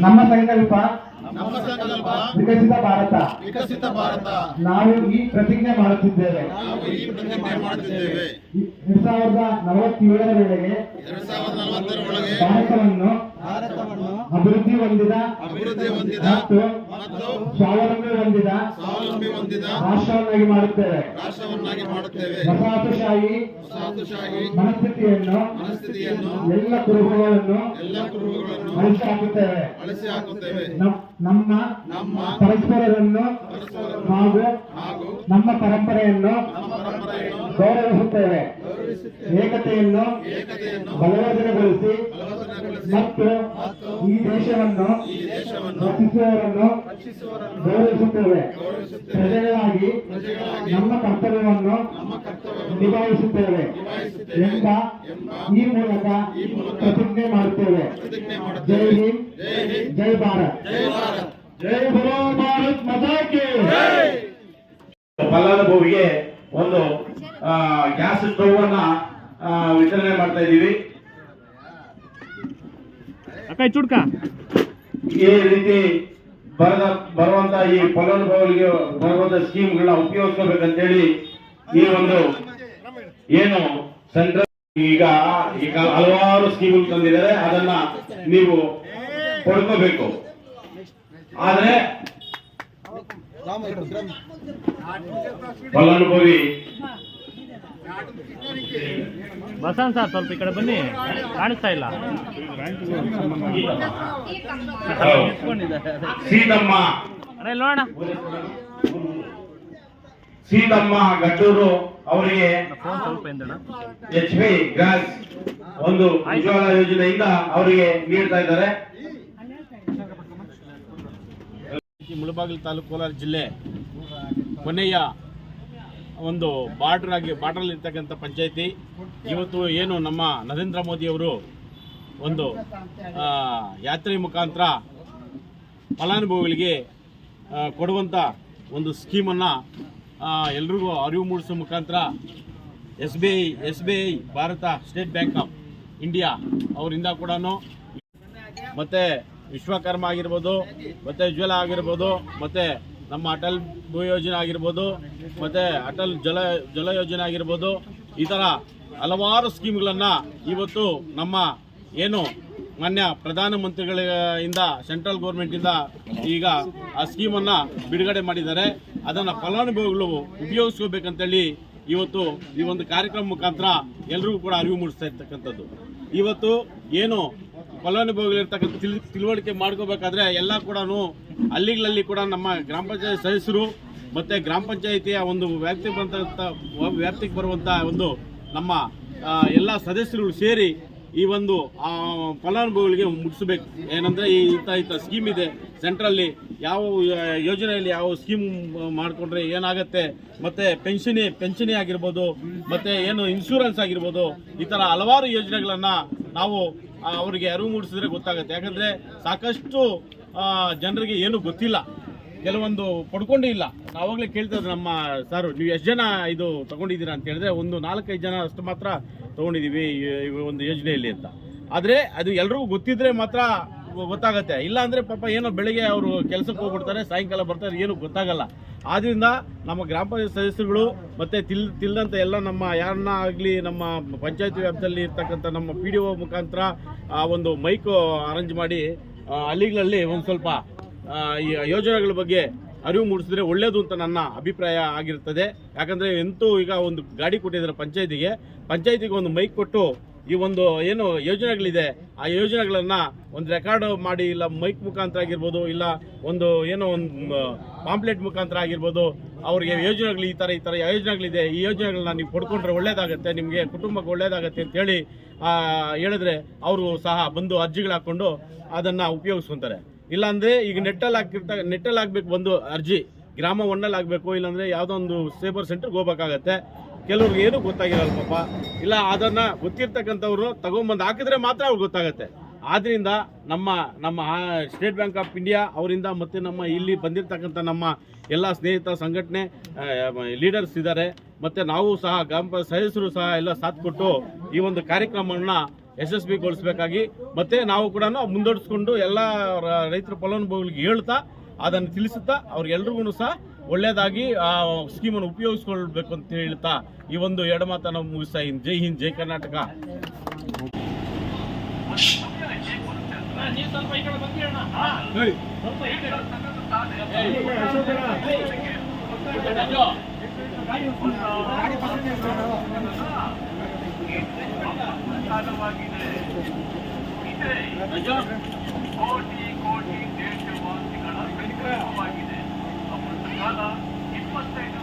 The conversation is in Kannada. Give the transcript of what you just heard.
ನಮ್ಮ ಸಂಕಲ್ಪ ನಮ್ಮ ಸಂಕಲ್ಪ ವಿಕಸಿತ ಭಾರತ. ವಿಕಸಿತ ಭಾರತ. ನಾವು ಈ ಪ್ರತಿಜ್ಞೆ ಮಾಡುತ್ತಿದ್ದೇವೆ. ನಾವು ಈ ಪ್ರತಿಜ್ಞೆ ಮಾಡುತ್ತಿದ್ದೇವೆ. ಎರಡ್ ಸಾವಿರದ ನಲವತ್ತೇಳರ ವೇಳೆಗೆ ಎರಡ್ ಸಾವಿರದ ನಲವತ್ತರ ಒಳಗೆ ಭಾರತವನ್ನು ಅಭಿವೃದ್ಧಿ ಹೊಂದಿದ ಅಭಿವೃದ್ಧಿ ಹೊಂದಿದ ಮತ್ತು ಮತ್ತು ಸ್ವಾವಲಂಬಿ ಹೊಂದಿದ ಸ್ವಾವಲಂಬಿ ಹೊಂದಿದ ರಾಷ್ಟ್ರವನ್ನಾಗಿ ಮಾಡುತ್ತೇವೆ. ರಾಷ್ಟ್ರವನ್ನಾಗಿ ಮಾಡುತ್ತೇವೆ. ವಸಾಹತುಶಾಹಿ ವಸಾಹತುಶಾಹಿ ಮನಸ್ಥಿತಿಯನ್ನು ಮನಸ್ಥಿತಿಯನ್ನು ಎಲ್ಲ ಕುರುಹುಗಳನ್ನು ಎಲ್ಲ ಕುರುಹುಗಳನ್ನು ಅಳಿಸಿ ಹಾಕುತ್ತೇವೆ. ಅಳಿಸಿ ಹಾಕುತ್ತೇವೆ. ನಮ್ಮ ನಮ್ಮ ಪರಸ್ಪರರನ್ನು ಹಾಗೂ ಹಾಗೂ ನಮ್ಮ ಪರಂಪರೆಯನ್ನು ನಮ್ಮ ಪರಂಪರೆಯನ್ನು ಗೌರವಿಸುತ್ತೇವೆ. ಏಕತೆಯನ್ನು ಏಕತೆಯನ್ನು ಬಲವರ್ಧನೆಗೊಳಿಸಿ ಬಲವರ್ಧನೆಗೊಳಿಸಿ ಮತ್ತು ಈ ದೇಶವನ್ನು ರಕ್ಷಿಸುವವರನ್ನು ಗೌರವಿಸುತ್ತೇವೆ. ಪ್ರಜೆಗಳಾಗಿ ನಮ್ಮ ಕರ್ತವ್ಯವನ್ನು ನಿಭಾಯಿಸುತ್ತೇವೆ ಎಂಬ ಈ ಮೂಲಕ ಪ್ರತಿಜ್ಞೆ ಮಾಡುತ್ತೇವೆ. ಜೈ ಹಿಂದ್, ಜೈ ಭಾರತ್. ಜೈ ಬರೋ ಭಾರತ್ ಮಾತಾ ಕಿ ಫಲಾನುಭವಿಗೆ ಒಂದು ಗ್ಯಾಸ್ ಸ್ಟೌವ್ ಅನ್ನ ವಿತರಣೆ ಮಾಡ್ತಾ ಇದ್ದೀವಿ. ಅಕ್ಕ ಚುಡ್ಕ. ಈ ರೀತಿ ಬರದ ಬರುವಂತ ಈ ಫಲಾನುಭವಿಗಳಿಗೆ ಬರುವಂತ ಸ್ಕೀಮ್ಗಳನ್ನ ಉಪಯೋಗಿಸ್ಕೋಬೇಕಂತೇಳಿ ಈ ಒಂದು ಏನು ಸೆಂಟ್ರಲ್ ಈಗ ಈಗ ಹಲವಾರು ಸ್ಕೀಮ್ ತಂದಿದ್ದಾರೆ. ಅದನ್ನ ನೀವು ಪಡ್ಕೋಬೇಕು. ಆದ್ರೆ ಫಲಾನುಭವಿ ಬಸನ್ ಸರ್ ಸ್ವಲ್ಪ ಈ ಕಡೆ ಬನ್ನಿ. ಕಾಣಿಸ್ತಾ ಇಲ್ಲ. ಸೀತಮ್ಮ. ಅರೆ ನೋಡೋಣ. ಸೀತಮ್ಮ ಗಡ್ಡೂರು ಅವರಿಗೆ ಎಚ್ ಪಿ ಗ್ಯಾಸ್ ಒಂದು ಉಜ್ವಲ ಯೋಜನೆಯಿಂದ ಅವರಿಗೆ ನೀಡ್ತಾ ಇದ್ದಾರೆ. ಮುಳಬಾಗಿಲು ತಾಲೂಕು ಕೋಲಾರ ಜಿಲ್ಲೆ ಕೊನೆಯ ಒಂದು ಬಾರ್ಡರ್ ಆಗಿ ಬಾರ್ಡರ್ ಇರ್ತಕ್ಕಂಥ ಪಂಚಾಯತಿ, ಇವತ್ತು ಏನು ನಮ್ಮ ನರೇಂದ್ರ ಮೋದಿ ಅವರು ಒಂದು ಯಾತ್ರೆ ಮುಖಾಂತರ ಫಲಾನುಭವಿಗಳಿಗೆ ಕೊಡುವಂಥ ಒಂದು ಸ್ಕೀಮನ್ನು ಎಲ್ರಿಗೂ ಅರಿವು ಮೂಡಿಸೋ ಮುಖಾಂತರ S B I, S B I, Bharat State Bank of India ಅವರಿಂದ ಕೂಡ ಮತ್ತೆ ವಿಶ್ವಕರ್ಮ ಆಗಿರ್ಬೋದು, ಮತ್ತೆ ಉಜ್ವಲ ಆಗಿರ್ಬೋದು, ಮತ್ತೆ ನಮ್ಮ ಅಟಲ್ ಭೂ ಯೋಜನೆ ಆಗಿರ್ಬೋದು, ಮತ್ತೆ ಅಟಲ್ ಜಲ ಜಲ ಯೋಜನೆ ಆಗಿರ್ಬೋದು, ಈ ಥರ ಹಲವಾರು ಸ್ಕೀಮ್ಗಳನ್ನು ಇವತ್ತು ನಮ್ಮ ಏನು ಮಾನ್ಯ ಪ್ರಧಾನಮಂತ್ರಿಗಳಿಂದ, ಸೆಂಟ್ರಲ್ ಗೌರ್ಮೆಂಟಿಂದ ಈಗ ಆ ಸ್ಕೀಮನ್ನು ಬಿಡುಗಡೆ ಮಾಡಿದ್ದಾರೆ. ಅದನ್ನು ಫಲಾನುಭವಿಗಳು ಉಪಯೋಗಿಸ್ಕೋಬೇಕಂತೇಳಿ ಇವತ್ತು ಈ ಒಂದು ಕಾರ್ಯಕ್ರಮ ಮುಖಾಂತರ ಎಲ್ರಿಗೂ ಕೂಡ ಅರಿವು ಮೂಡಿಸ್ತಾ ಇರ್ತಕ್ಕಂಥದ್ದು. ಇವತ್ತು ಏನು ಫಲಾನುಭವಿಗಳಿರ್ತಕ್ಕಂಥ ತಿಳಿ ತಿಳುವಳಿಕೆ ಮಾಡ್ಕೋಬೇಕಾದ್ರೆ ಎಲ್ಲ ಕೂಡ ಹಳ್ಳಿಗಳಲ್ಲಿ ಕೂಡ ನಮ್ಮ ಗ್ರಾಮ ಪಂಚಾಯತ್ ಸದಸ್ಯರು ಮತ್ತು ಗ್ರಾಮ ಪಂಚಾಯಿತಿಯ ಒಂದು ವ್ಯಾಪ್ತಿಗೆ ಬಂದಂಥ ವ್ಯಾಪ್ತಿಗೆ ಬರುವಂಥ ಒಂದು ನಮ್ಮ ಎಲ್ಲ ಸದಸ್ಯರುಗಳು ಸೇರಿ ಈ ಒಂದು ಫಲಾನುಭವಿಗಳಿಗೆ ಮುಟ್ಟಿಸ್ಬೇಕು. ಏನಂದರೆ ಈ ಇಂಥ ಇಂಥ ಸ್ಕೀಮ್ ಇದೆ. ಸೆಂಟ್ರಲ್ಲಿ ಯಾವ ಯೋಜನೆಯಲ್ಲಿ ಯಾವ ಸ್ಕೀಮ್ ಮಾಡಿಕೊಂಡ್ರೆ ಏನಾಗುತ್ತೆ, ಮತ್ತು ಪೆನ್ಷನಿ ಪೆನ್ಷನಿ ಆಗಿರ್ಬೋದು, ಮತ್ತು ಏನು ಇನ್ಶೂರೆನ್ಸ್ ಆಗಿರ್ಬೋದು, ಈ ಥರ ಹಲವಾರು ಯೋಜನೆಗಳನ್ನು ನಾವು ಅವರಿಗೆ ಅರಿವು ಮೂಡಿಸಿದ್ರೆ ಗೊತ್ತಾಗುತ್ತೆ. ಯಾಕಂದರೆ ಸಾಕಷ್ಟು ಜನರಿಗೆ ಏನು ಗೊತ್ತಿಲ್ಲ. ಕೆಲವೊಂದು ಪಡ್ಕೊಂಡೇ ಇಲ್ಲ. ಆವಾಗಲೇ ಕೇಳ್ತಾ ನಮ್ಮ ಸರ್ ನೀವು ಎಷ್ಟು ಜನ ಇದು ತಗೊಂಡಿದ್ದೀರಾ ಅಂತ ಹೇಳಿದ್ರೆ ಒಂದು ನಾಲ್ಕೈದು ಜನ ಅಷ್ಟು ಮಾತ್ರ ತೊಗೊಂಡಿದ್ದೀವಿ ಒಂದು ಯೋಜನೆಯಲ್ಲಿ ಅಂತ. ಆದರೆ ಅದು ಎಲ್ರಿಗೂ ಗೊತ್ತಿದ್ರೆ ಮಾತ್ರ ಗೊತ್ತಾಗತ್ತೆ. ಇಲ್ಲ ಅಂದರೆ ಪಾಪ ಏನೋ ಬೆಳಿಗ್ಗೆ ಅವರು ಕೆಲಸಕ್ಕೆ ಹೋಗ್ಬಿಡ್ತಾರೆ, ಸಾಯಂಕಾಲ ಬರ್ತಾರೆ, ಏನು ಗೊತ್ತಾಗಲ್ಲ. ಆದ್ರಿಂದ ನಮ್ಮ ಗ್ರಾಮ ಪಂಚಾಯತ್ ಸದಸ್ಯರುಗಳು ಮತ್ತು ತಿಲ್ ತಿಳಿದಂತ ಎಲ್ಲ ನಮ್ಮ ಯಾರನ್ನ ಆಗಲಿ ನಮ್ಮ ಪಂಚಾಯತಿ ವ್ಯಾಪ್ತಿಯಲ್ಲಿ ಇರ್ತಕ್ಕಂಥ ನಮ್ಮ ಪಿ ಡಿ ಒ ಮುಖಾಂತರ ಒಂದು ಮೈಕ್ ಅರೇಂಜ್ ಮಾಡಿ ಹಳ್ಳಿಗಳಲ್ಲಿ ಒಂದು ಸ್ವಲ್ಪ ಈ ಯೋಜನೆಗಳ ಬಗ್ಗೆ ಅರಿವು ಮೂಡಿಸಿದ್ರೆ ಒಳ್ಳೆಯದು ಅಂತ ನನ್ನ ಅಭಿಪ್ರಾಯ ಆಗಿರ್ತದೆ. ಯಾಕಂದರೆ ಎಂತೂ ಈಗ ಒಂದು ಗಾಡಿ ಕೊಟ್ಟಿದ್ದಾರೆ ಪಂಚಾಯತಿಗೆ. ಪಂಚಾಯತಿಗೆ ಒಂದು ಮೈಕ್ ಕೊಟ್ಟು ಈ ಒಂದು ಏನು ಯೋಜನೆಗಳಿದೆ, ಆ ಯೋಜನೆಗಳನ್ನು ಒಂದು ರೆಕಾರ್ಡ್ ಮಾಡಿ ಇಲ್ಲ ಮೈಕ್ ಮುಖಾಂತರ ಆಗಿರ್ಬೋದು ಇಲ್ಲ ಒಂದು ಏನೋ ಒಂದು ಪಾಂಪ್ಲೆಟ್ ಮುಖಾಂತರ ಆಗಿರ್ಬೋದು ಅವ್ರಿಗೆ ಯೋಜನೆಗಳು ಈ ಥರ ಈ ಥರ ಯೋಜನೆಗಳಿದೆ, ಈ ಯೋಜನೆಗಳನ್ನ ನೀವು ಪಡ್ಕೊಂಡ್ರೆ ಒಳ್ಳೇದಾಗುತ್ತೆ, ನಿಮಗೆ ಕುಟುಂಬಕ್ಕೆ ಒಳ್ಳೇದಾಗುತ್ತೆ ಅಂತೇಳಿ ಹೇಳಿದ್ರೆ ಅವರು ಸಹ ಬಂದು ಅರ್ಜಿಗಳು ಹಾಕ್ಕೊಂಡು ಅದನ್ನು ಉಪಯೋಗಿಸ್ಕೊಂತಾರೆ. ಇಲ್ಲಾಂದರೆ ಈಗ ನೆಟ್ಟಲ್ಲಿ ಹಾಕಿರ್ತ, ನೆಟ್ಟಲ್ಲಿ ಹಾಕ್ಬೇಕು ಒಂದು ಅರ್ಜಿ, ಗ್ರಾಮ ಒಣ್ಣಲ್ಲಿ ಆಗಬೇಕು ಇಲ್ಲಾಂದರೆ ಯಾವುದೋ ಒಂದು ಸೇಬರ್ ಸೆಂಟ್ರಿಗೆ ಹೋಗ್ಬೇಕಾಗತ್ತೆ. ಕೆಲವ್ರಿಗೆ ಏನೂ ಗೊತ್ತಾಗಿರಲ್ಲ ಪಾಪ. ಇಲ್ಲ, ಅದನ್ನು ಗೊತ್ತಿರ್ತಕ್ಕಂಥವ್ರು ತಗೊಂಬಂದು ಹಾಕಿದ್ರೆ ಮಾತ್ರ ಅವ್ರಿಗೆ ಗೊತ್ತಾಗತ್ತೆ. ಆದ್ದರಿಂದ ನಮ್ಮ ನಮ್ಮ ಸ್ಟೇಟ್ ಬ್ಯಾಂಕ್ ಆಫ್ ಇಂಡಿಯಾ ಅವರಿಂದ ಮತ್ತು ನಮ್ಮ ಇಲ್ಲಿ ಬಂದಿರತಕ್ಕಂಥ ನಮ್ಮ ಎಲ್ಲ ಸ್ನೇಹಿತ ಸಂಘಟನೆ ಲೀಡರ್ಸ್ ಇದ್ದಾರೆ. ಮತ್ತು ನಾವು ಸಹ ಗ್ರಾಮ ಸದಸ್ಯರು ಸಹ ಎಲ್ಲ ಸಾಥ್ ಕೊಟ್ಟು ಈ ಒಂದು ಕಾರ್ಯಕ್ರಮವನ್ನು ಯಶಸ್ವಿಗೊಳಿಸಬೇಕಾಗಿ, ಮತ್ತು ನಾವು ಕೂಡ ಮುಂದೋಡಿಸ್ಕೊಂಡು ಎಲ್ಲ ರೈತರ ಫಲಾನುಭವಿಗಳಿಗೆ ಹೇಳ್ತಾ ಅದನ್ನು ತಿಳಿಸುತ್ತಾ ಅವ್ರಿಗೆಲ್ರಿಗೂ ಸಹ ಒಳ್ಳೆಯದಾಗಿ ಆ ಸ್ಕೀಮನ್ನು ಉಪಯೋಗಿಸ್ಕೊಳ್ಬೇಕು ಅಂತ ಹೇಳ್ತಾ ಈ ಒಂದು ಎರಡು ಮಾತನ್ನು ಮುಗಿಸ್ತಾ ಇನ್ ಜೈ ಹಿಂದ್ ಜೈ ಕರ್ನಾಟಕ. ಕೋಟಿ ಕೋಟಿ ಅಮೃತ ಕಾಲ ಇಪ್ಪತ್ತೈದು